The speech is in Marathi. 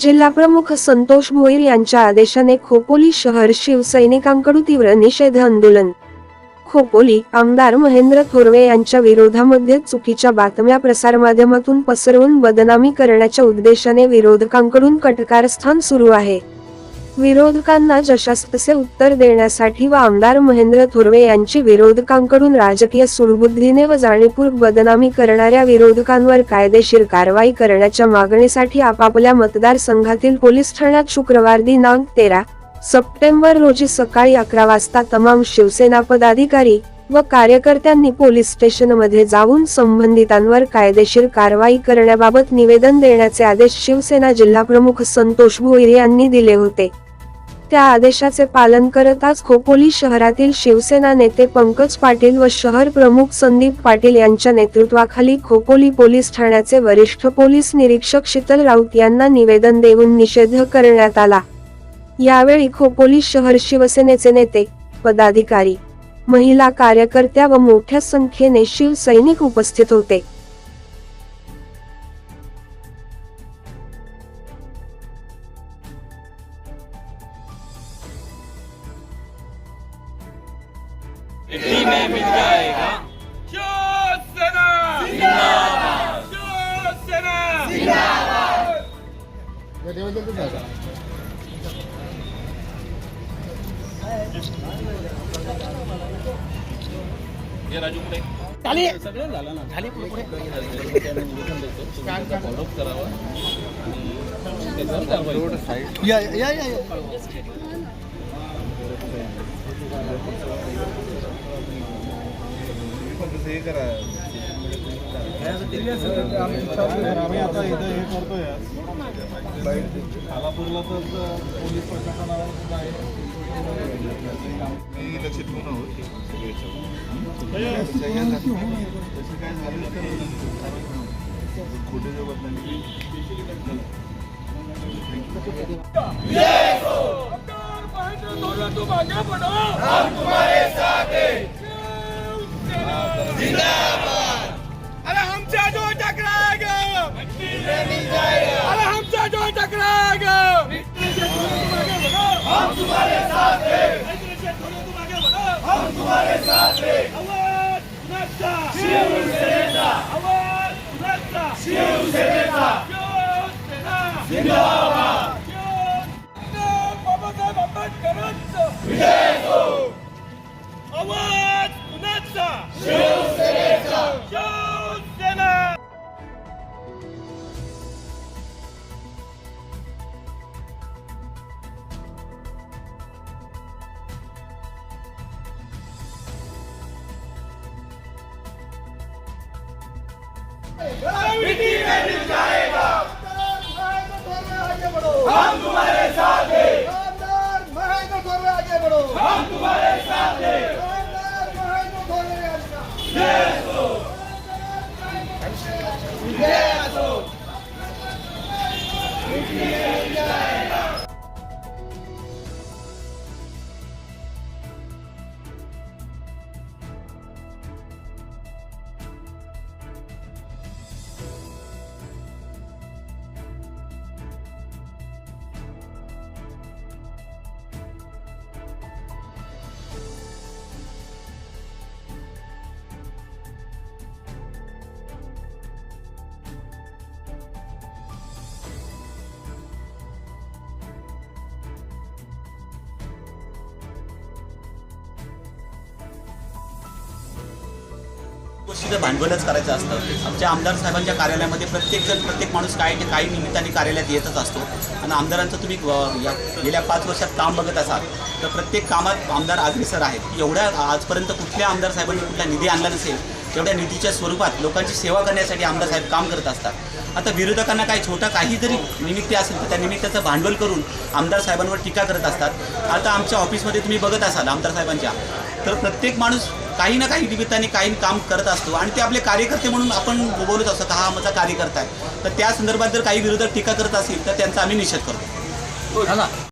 जिल्हाप्रमुख संतोष भोईर यांच्या आदेशाने खोपोली शहर शिवसैनिकांकडून तीव्र निषेध आंदोलन. खोपोली आमदार महेंद्र थोरवे यांच्या विरोधामध्ये चुकीच्या बातम्या प्रसारमाध्यमातून पसरवून बदनामी करण्याच्या उद्देशाने विरोधकांकडून कटकारस्थान सुरू आहे. विरोधकांना जशास तसे उत्तर देण्यासाठी व आमदार महेंद्र थोरवे यांची विरोधकांकडून राजकीय सुळबुद्धीने व जाणीवपूर्वक बदनामी करणाऱ्या विरोधकांवर कायदेशीर कारवाई करण्याच्या मागणीसाठी आपापल्या मतदारसंघातील पोलीस ठाण्यात शुक्रवार दिनांक तेरा सप्टेंबर रोजी सकाळी अकरा वाजता तमाम शिवसेना पदाधिकारी व कार्यकर्त्यांनी पोलीस स्टेशनमध्ये जाऊन संबंधितांवर कायदेशीर कारवाई करण्याबाबत निवेदन देण्याचे आदेश शिवसेना जिल्हाप्रमुख संतोष भोईर यांनी दिले होते. त्या आदेशाचे पालन करत आज खोपोली शहरातील शिवसेना नेते पंकज पाटील व शहर प्रमुख संदीप पाटील यांच्या नेतृत्वाखाली खोपोली पोलीस ठाण्याचे वरिष्ठ पोलीस निरीक्षक शीतल राऊत यांना निवेदन देऊन निषेध करण्यात आला. यावेळी खोपोली शहर शिवसेनेचे नेते पदाधिकारी महिला कार्यकर्त्या व मोठ्या संख्येने शिवसैनिक उपस्थित होते. दिल्ली में मिल जाएगा शिवसेना! जिंदाबाद शिवसेना हे राजू पुढे सगळं झालं ना. झाली पुढे पुढे. फॉलोअप करावा. आणि त्याच्यावर कारवाई या या या. या आम्ही आता इथं हे करतोय खालापूरला तर पोलीस प्रशासनाला सुद्धा आहे. मी ठेवून आहोत काय झालं खोटे जे तुम्हारे साथ हैं अरे हमसे जो टकराएगा! अरे हमसे जो टकराएगा! हम तुम्हारे साथ हैं। हम तुम्हारे साथ हैं। आवाज नक्शा शिवसेना आवाज नक्शा शिवसेना शिवसेना जिंदाबाद। मिट्टी में मिल जाएगा गोष्टीचं भांडवलच करायचं असतं. आमच्या आमदार साहेबांच्या कार्यालयामध्ये प्रत्येकजण प्रत्येक माणूस काय काही निमित्ताने कार्यालयात येतच असतो. आणि आमदारांचं तुम्ही या गेल्या पाच वर्षात काम बघत असाल तर प्रत्येक कामात आमदार अग्रेसर आहेत. एवढ्या आजपर्यंत कुठल्या आमदार साहेबांनी कुठला निधी आणला नसेल तेवढ्या निधीच्या स्वरूपात लोकांची सेवा करण्यासाठी आमदार साहेब काम करत असतात. आता विरोधकांना काही छोटा काही जरी निमित्त असेल तर त्या निमित्ताचं भांडवल करून आमदार साहेबांवर टीका करत असतात. आता आमच्या ऑफिसमध्ये तुम्ही बघत असाल आमदार साहेबांच्या तर प्रत्येक माणूस काही ना काही निमित्ताने काही काम करत असतो. आणि ते आपले कार्यकर्ते म्हणून आपण बोलत असतो का हा आमचा कार्यकर्ता आहे. तर त्या संदर्भात जर काही विरोधक टीका करत असतील तर त्यांचा आम्ही निषेध करतो.